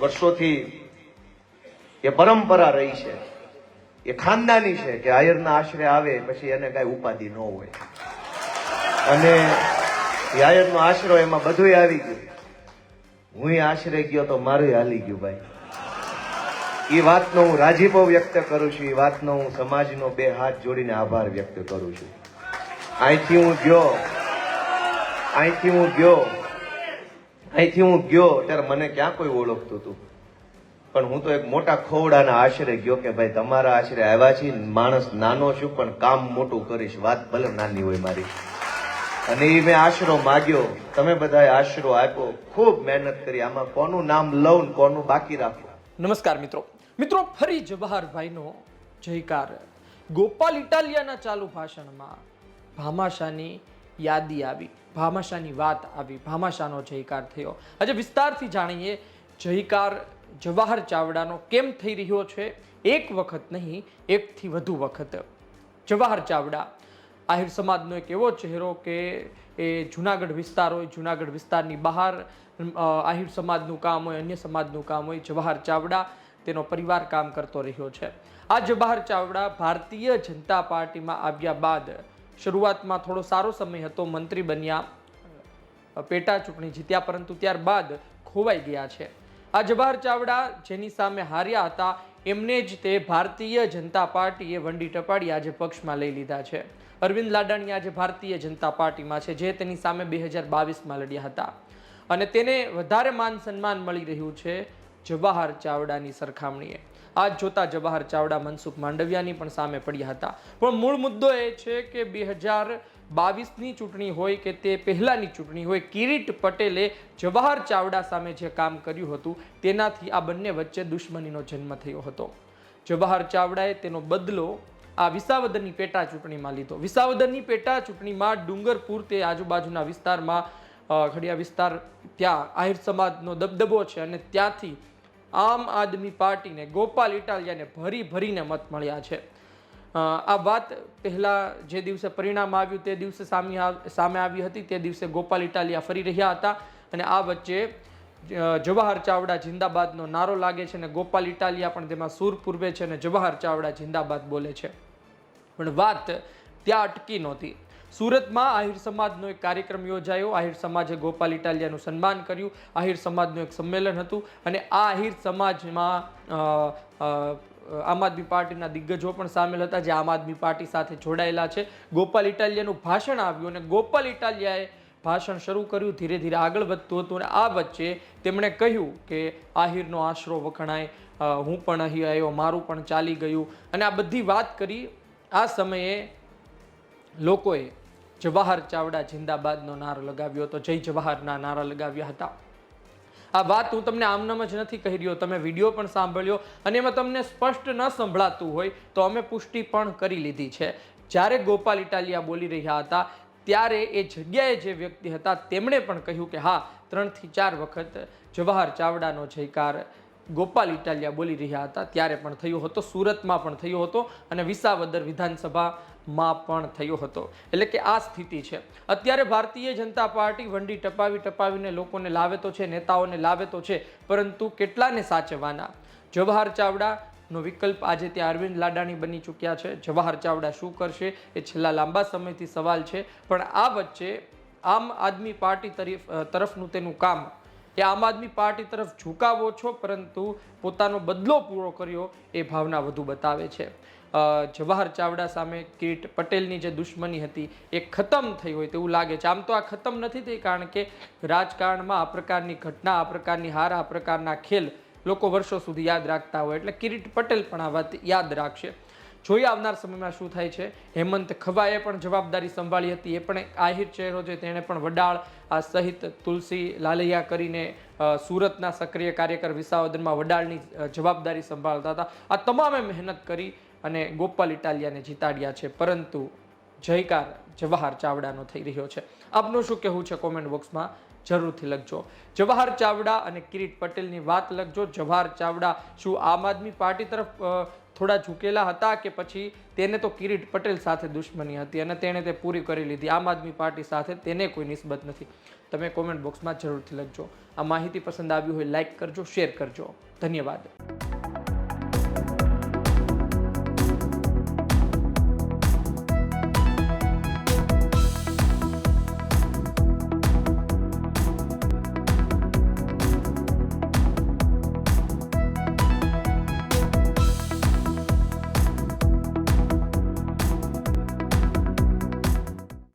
વર્ષોથી એ પરંપરા રહી છે. એ ખાનદાની છે કે આયરના આશરે આવે પછી એને કઈ ઉપાધિ ન હોય. અને એ આયરનો આશરો એમાં બધું આવી ગયું. હું આશરે ગયો તો મારું હાલી ગયું ભાઈ. એ વાતનો હું રાજીપો વ્યક્ત કરું છું એ વાતનો હું સમાજનો બે હાથ જોડીને આભાર વ્યક્ત કરું છું. અહીંથી હું ગયો અહીંથી હું ગયો. અહીંથી હું ગયો ત્યારે મને ક્યાં કોઈ ઓળખતું હતું? પણ હું તો એક મોટા ખોવડાના આશરે ગયો કે ભાઈ તમારા આશરે આવ્યા છે માણસ નાનો છું, પણ કામ મોટું કરીશ, વાત ભલે નાની હોય મારી. અને એ મેં આશરો માગ્યો, તમે બધાએ આશરો આપ્યો, ખૂબ મહેનત કરી, આમાં કોનું નામ લઉં કોનું બાકી રાખો? નમસ્કાર મિત્રો. મિત્રો, ફરી જવાહરભાઈનો જયકાર. ગોપાલ ઇટાલિયાના ચાલુ ભાષણમાં ભામાશાની યાદી આવી, ભામાશાની વાત આવી, ભામાશાનો જયકાર થયો. આજે વિસ્તારથી જાણીએ, જયકાર જવાહર ચાવડાનો કેમ થઈ રહ્યો છે? એક વખત નહીં, એકથી વધુ વખત. જવાહર ચાવડા, આહિર સમાજનો એક એવો ચહેરો કે એ જુનાગઢ વિસ્તાર હોય, જુનાગઢ વિસ્તારની બહાર આહિર સમાજનું કામ હોય, અન્ય સમાજનું કામ હોય, જવાહર ચાવડા તેનો પરિવાર કામ કરતો રહ્યો છે. આ જવાહર ચાવડા ભારતીય જનતા પાર્ટીમાં આવ્યા બાદ શરૂઆતમાં થોડો સારો સમય હતો, મંત્રી બન્યા પેટા ચૂંટણી જીત્યા, પરંતુ ત્યારબાદ ખોવાઈ ગયા છે. આ જવાહર ચાવડા જેની સામે હાર્યા હતા, એમને જ તે ભારતીય જનતા પાર્ટીએ વંડી ટપાડી આજે પક્ષમાં લઈ લીધા છે. અરવિંદ લાડાણી આજે ભારતીય જનતા પાર્ટીમાં છે, જે તેની સામે બે હજાર બાવીસમાં લડ્યા હતા. અને તેને વધારે માન સન્માન મળી રહ્યું છે જવાહર ચાવડાની સરખામણીએ. આજ જોતા જવાહર ચાવડા મનસુખ માંડવિયાની પણ સામે પડ્યા હતા. પણ મૂળ મુદ્દો એ છે કે બે હજાર બાવીસની ચૂંટણી હોય કે તે પહેલાંની ચૂંટણી હોય, કિરીટ પટેલે જવાહર ચાવડા સામે જે કામ કર્યું હતું, તેનાથી આ બંને વચ્ચે દુશ્મનીનો જન્મ થયો હતો. જવાહર ચાવડાએ તેનો બદલો આ વિસાવદરની પેટા ચૂંટણીમાં લીધો. વિસાવદરની પેટા ચૂંટણીમાં ડુંગરપુર તે આજુબાજુના વિસ્તારમાં ખડિયા વિસ્તાર, ત્યાં આહિર સમાજનો દબદબો છે અને ત્યાંથી આમ આદમી પાર્ટીને ગોપાલ ઇટાલિયાને ભરી ભરીને મત મળ્યા છે. આ વાત પહેલાં જે દિવસે પરિણામ આવ્યું તે દિવસે સામે સામે આવી હતી, તે દિવસે ગોપાલ ઇટાલિયા ફરી રહ્યા હતા અને આ વચ્ચે જવાહર ચાવડા જિંદાબાદનો નારો લાગે છે અને ગોપાલ ઇટાલિયા પણ તેમાં સૂર પૂર્વે છે અને જવાહર ચાવડા જિંદાબાદ બોલે છે. પણ વાત ત્યાં અટકી નહોતી. સુરતમાં આહિર સમાજનો એક કાર્યક્રમ યોજાયો. આહિર સમાજે ગોપાલ ઇટાલિયાનું સન્માન કર્યું. આહિર સમાજનું એક સંમેલન હતું અને આ આહિર સમાજમાં આમ આદમી પાર્ટીના દિગ્ગજો પણ સામેલ હતા જે આમ આદમી પાર્ટી સાથે જોડાયેલા છે. ગોપાલ ઇટાલિયાનું ભાષણ આવ્યું અને ગોપાલ ઇટાલિયાએ ભાષણ શરૂ કર્યું. ધીરે ધીરે આગળ વધતું હતું અને આ વચ્ચે તેમણે કહ્યું કે આહિરનો આશરો વખણાય હું પણ અહીં આવ્યો, મારું પણ ચાલી ગયું. અને આ બધી વાત કરી. આ સમયે લોકોએ જવાહર ચાવડા જિંદાબાદનો નારો લગાવ્યો હતો. જય જવાહરના નારા લગાવ્યા હતા. આ વાત હું તમને આમનામ જ નથી કહી રહ્યો. તમે વીડિયો પણ સાંભળ્યો અને એમાં તમને સ્પષ્ટ ન સંભળાતું હોય તો અમે પુષ્ટિ પણ કરી લીધી છે. જ્યારે ગોપાલ ઇટાલિયા બોલી રહ્યા હતા, ત્યારે એ જગ્યાએ જે વ્યક્તિ હતા, તેમણે પણ કહ્યું કે હા, ત્રણથી ચાર વખત જવાહર ચાવડાનો જયકાર ગોપાલ ઇટાલિયા બોલી રહ્યા હતા. ત્યારે પણ થયો હતો, સુરતમાં પણ થયો હતો અને વિસાવદર વિધાનસભામાં પણ થયો હતો. એટલે કે આ સ્થિતિ છે. અત્યારે ભારતીય જનતા પાર્ટી વંડી ટપાવી ટપાવીને લોકોને લાવે તો છે, નેતાઓને લાવે તો છે, પરંતુ કેટલાને સાચવવાના? જવાહર ચાવડાનો વિકલ્પ આજે ત્યાં અરવિંદ લાડાણી બની ચૂક્યા છે. જવાહર ચાવડા શું કરશે એ છેલ્લા લાંબા સમયથી સવાલ છે. પણ આ વચ્ચે આમ આદમી પાર્ટી તરફ તરફનું તેનું કામ એ આમ આદમી પાર્ટી તરફ ઝુકાવો છો, પરંતુ પોતાનો બદલો પૂરો કર્યો એ ભાવના વધુ બતાવે છે. જવાહર ચાવડા સામે કિરીટ પટેલની જે દુશ્મની હતી એ ખતમ થઈ હોય તેવું લાગે છે. આમ તો આ ખતમ નથી થઈ, કારણ કે રાજકારણમાં આ પ્રકારની ઘટના, આ પ્રકારની હાર, આ પ્રકારના ખેલ લોકો વર્ષો સુધી યાદ રાખતા હોય. એટલે કિરીટ પટેલ પણ આ વાત યાદ રાખશે. જોઈએ આવનાર સમયમાં શું થાય છે? હેમંત ખવાએ પણ જવાબદારી સંભાળી હતી. એ પણ એક આહિર ચહેરો છે. તેણે પણ વડાળ, આ સહિત તુલસી, લાલૈયા કરીને સુરતના સક્રિય કાર્યકર વિસાવદરમાં વડાળની જવાબદારી સંભાળતા હતા. આ તમામે મહેનત કરી અને ગોપાલ ઇટાલિયાને જીતાડ્યા છે. પરંતુ જયકાર જવાહર ચાવડાનો થઈ રહ્યો છે. આપનું શું કહેવું છે કોમેન્ટ બોક્સમાં? જરૂરથી લખજો. જવાહર ચાવડા અને કિરીટ પટેલની વાત લખજો. જવાહર ચાવડા શું આમ આદમી પાર્ટી તરફ થોડા ઝૂકેલા હતા કે પછી તેને તો કિરીટ પટેલ સાથે દુશ્મની હતી અને તેણે તે પૂરી કરી લીધી. આમ આદમી પાર્ટી સાથે તેને કોઈ નિસ્બત નથી. તમે કોમેન્ટ બોક્સમાં જરૂરથી લખજો. આ માહિતી પસંદ આવી હોય લાઇક કરજો શેર કરજો. ધન્યવાદ.